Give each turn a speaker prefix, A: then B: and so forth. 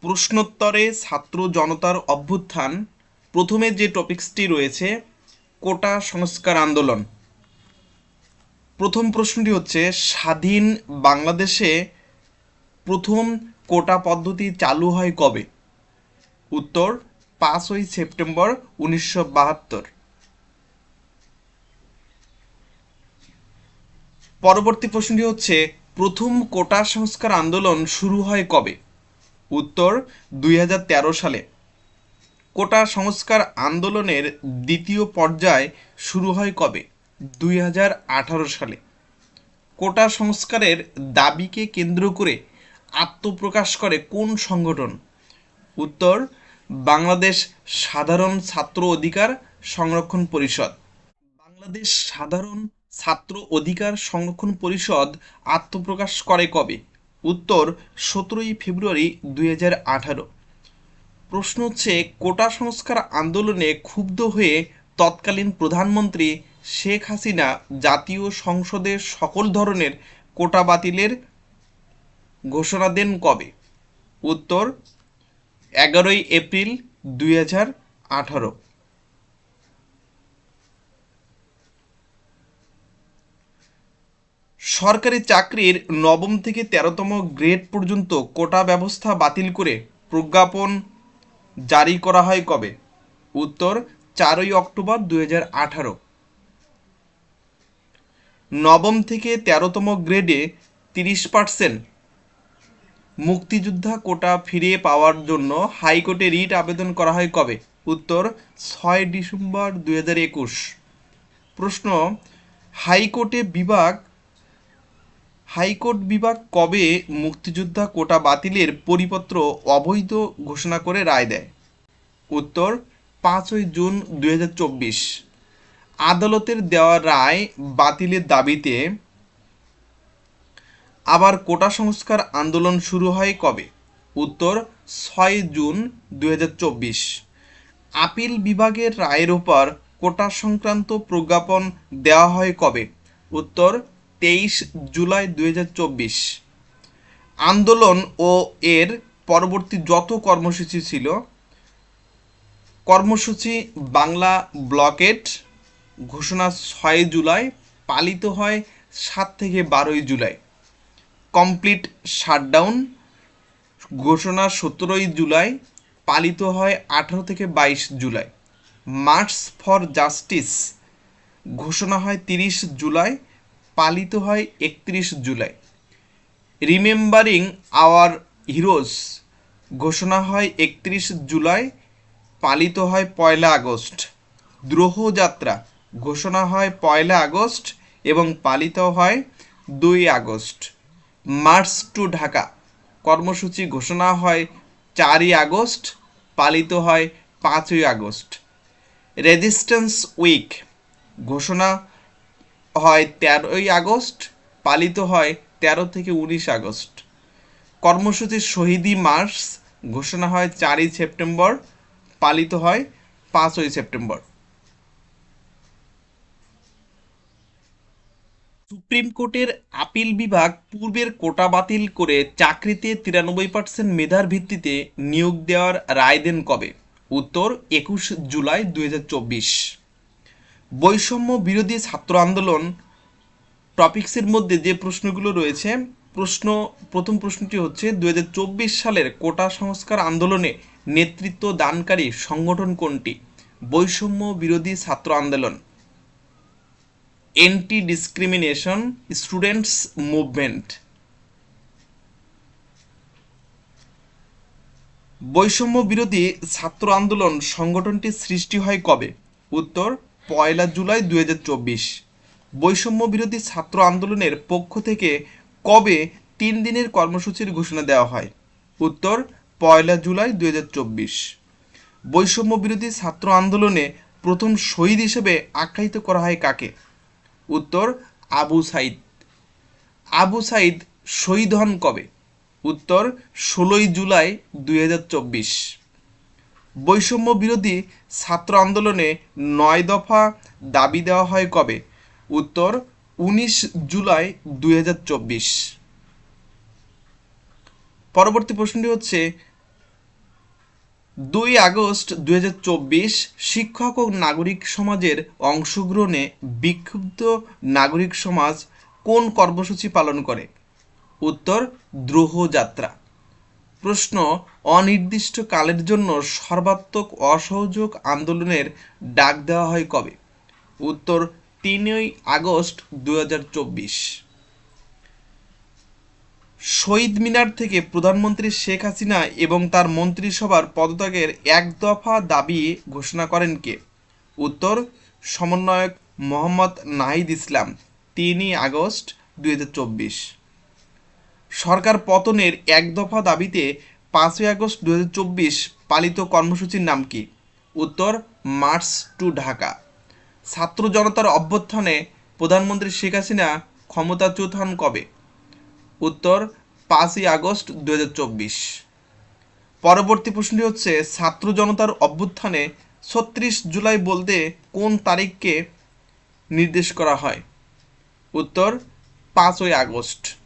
A: প্রশ্নোত্তরে ছাত্র জনতার অভ্যুত্থান, প্রথমে যে টপিকসটি রয়েছে, কোটা সংস্কার আন্দোলন। প্রথম প্রশ্নটি হচ্ছে, স্বাধীন বাংলাদেশে প্রথম কোটা পদ্ধতি চালু হয় কবে? উত্তর, পাঁচই সেপ্টেম্বর উনিশশো বাহাত্তর। পরবর্তী প্রশ্নটি হচ্ছে, প্রথম কোটা সংস্কার আন্দোলন শুরু হয় কবে? উত্তর দুই হাজার তেরো সালে। কোটা সংস্কার আন্দোলনের দ্বিতীয় পর্যায় শুরু হয় কবে? দুই হাজার আঠারো সালে। কোটা সংস্কারের দাবিকে কেন্দ্র করে আত্মপ্রকাশ করে কোন সংগঠন? উত্তর, বাংলাদেশ সাধারণ ছাত্র অধিকার সংরক্ষণ পরিষদ। বাংলাদেশ সাধারণ ছাত্র অধিকার সংরক্ষণ পরিষদ আত্মপ্রকাশ করে কবে? উত্তর সতেরোই ফেব্রুয়ারি দুই হাজার আঠারো। প্রশ্ন হচ্ছে, কোটা সংস্কার আন্দোলনে ক্ষুব্ধ হয়ে তৎকালীন প্রধানমন্ত্রী শেখ হাসিনা জাতীয় সংসদে সকল ধরনের কোটা বাতিলের ঘোষণা দেন কবে? উত্তর, এগারোই এপ্রিল দুই হাজার আঠারো হাজার আঠারো সরকারি চাকরির নবম থেকে তেরোতম গ্রেড পর্যন্ত কোটা ব্যবস্থা বাতিল করে প্রজ্ঞাপন জারি করা হয় কবে? উত্তর, চারই অক্টোবর দু হাজার আঠারো। নবম থেকে তেরোতম গ্রেডে তিরিশ পার্সেন্ট মুক্তিযোদ্ধা কোটা ফিরিয়ে পাওয়ার জন্য হাইকোর্টে রিট আবেদন করা হয় কবে? উত্তর, ছয় ডিসেম্বর দু হাজার একুশ। প্রশ্ন, হাইকোর্টে বিভাগ হাইকোর্ট বিভাগ কবে মুক্তিযোদ্ধা কোটা বাতিলের পরিপত্র অবৈধ ঘোষণা করে রায় দেয়? উত্তর, পাঁচই জুন দুই হাজার চব্বিশ। আদালতের দেওয়া রায় বাতিলের দাবিতে আবার কোটা সংস্কার আন্দোলন শুরু হয় কবে? উত্তর, ছয় জুন দুই হাজার চব্বিশ। আপিল বিভাগের রায়ের উপর কোটা সংক্রান্ত প্রজ্ঞাপন দেওয়া হয় কবে? উত্তর তেইশ জুলাই দু হাজার চব্বিশ। আন্দোলন ও এর পরবর্তী যত কর্মসূচি ছিল, কর্মসূচি বাংলা ব্লকেট ঘোষণা ছয় জুলাই, পালিত হয় সাত থেকে বারোই জুলাই। কমপ্লিট শাটডাউন ঘোষণা সতেরোই জুলাই, পালিত হয় আঠারো থেকে বাইশ জুলাই। মার্চ ফর জাস্টিস ঘোষণা হয় তিরিশ জুলাই পালিত হয় একত্রিশ জুলাই। রিমেম্বারিং আওয়ার হিরোজ ঘোষণা হয় একত্রিশ জুলাই, পালিত হয় পয়লা আগস্ট। দ্রোহযাত্রা ঘোষণা হয় পয়লা আগস্ট এবং পালিত হয় দুই আগস্ট। মার্চ টু ঢাকা কর্মসূচি ঘোষণা হয় চারই আগস্ট, পালিত হয় পাঁচই আগস্ট। রেজিস্ট্যান্স উইক ঘোষণা হয় তেরোই আগস্ট, পালিত হয় তেরো থেকে উনিশ আগস্ট। কর্মসূচি শহীদি মার্চ, ঘোষণা হয় চারই সেপ্টেম্বর, পালিত হয় পাঁচই সেপ্টেম্বর। সুপ্রিম কোর্টের আপিল বিভাগ পূর্বের কোটা বাতিল করে চাকরিতে তিরানব্বই পার্সেন্ট মেধার ভিত্তিতে নিয়োগ দেওয়ার রায় দেন কবে? উত্তর একুশ জুলাই দু হাজার চব্বিশ। বৈষম্য বিরোধী ছাত্র আন্দোলন টপিক্সের মধ্যে যে প্রশ্নগুলো রয়েছে, প্রশ্ন, প্রথম প্রশ্নটি হচ্ছে দুই হাজার চব্বিশ সালের কোটা সংস্কার আন্দোলনে নেতৃত্ব দানকারী সংগঠন কোনটি? বৈষম্য বিরোধী ছাত্র আন্দোলন এন্টি ডিসক্রিমিনেশন স্টুডেন্টস মুভমেন্ট বৈষম্য বিরোধী ছাত্র আন্দোলন সংগঠনটি সৃষ্টি হয় কবে? উত্তর পয়লা জুলাই দু হাজার চব্বিশ। বৈষম্য বিরোধী ছাত্র আন্দোলনের পক্ষ থেকে কবে তিন দিনের কর্মসূচির ঘোষণা দেওয়া হয়? উত্তর, পয়লা জুলাই দু হাজার চব্বিশ। বৈষম্য বিরোধী ছাত্র আন্দোলনে প্রথম শহীদ হিসেবে আখ্যায়িত করা হয় কাকে? উত্তর, আবু সাইদ আবু সাইদ শহীদ হন কবে? উত্তর, ষোলোই জুলাই দু হাজার চব্বিশ। বৈষম্য বিরোধী ছাত্র আন্দোলনে নয় দফা দাবি দেওয়া হয় কবে? উত্তর, উনিশ জুলাই দুই হাজার চব্বিশ। পরবর্তী প্রশ্নটি হচ্ছে, দুই আগস্ট দু হাজার চব্বিশ শিক্ষক ও নাগরিক সমাজের অংশগ্রহণে বিক্ষুব্ধ নাগরিক সমাজ কোন কর্মসূচি পালন করে? উত্তর, দ্রোহ যাত্রা। প্রশ্ন অনির্দিষ্ট কালের জন্য সর্বাত্মক অসহযোগ আন্দোলনের ডাক দেওয়া হয় কবে? উত্তর, তিনই আগস্ট দুই হাজার চব্বিশ। শহীদ মিনার থেকে প্রধানমন্ত্রী শেখ হাসিনা এবং তার মন্ত্রিসভার পদত্যাগের এক দফা দাবি ঘোষণা করেন কে? উত্তর, সমন্বয়ক মোহাম্মদ নাহিদ ইসলাম, তিনই আগস্ট দুই হাজার চব্বিশ। সরকার পতনের এক দফা দাবিতে পাঁচই আগস্ট দু হাজার চব্বিশ পালিত কর্মসূচির নাম কি? উত্তর, মার্চ টু ঢাকা। ছাত্র জনতার অভ্যুত্থানে প্রধানমন্ত্রী শেখ হাসিনা ক্ষমতাচ্যুত হন কবে? উত্তর, পাঁচই আগস্ট দু হাজার চব্বিশ। পরবর্তী প্রশ্নটি হচ্ছে, ছাত্র জনতার অভ্যুত্থানে ছত্রিশ জুলাই বলতে কোন তারিখকে নির্দেশ করা হয়? উত্তর, পাঁচই আগস্ট।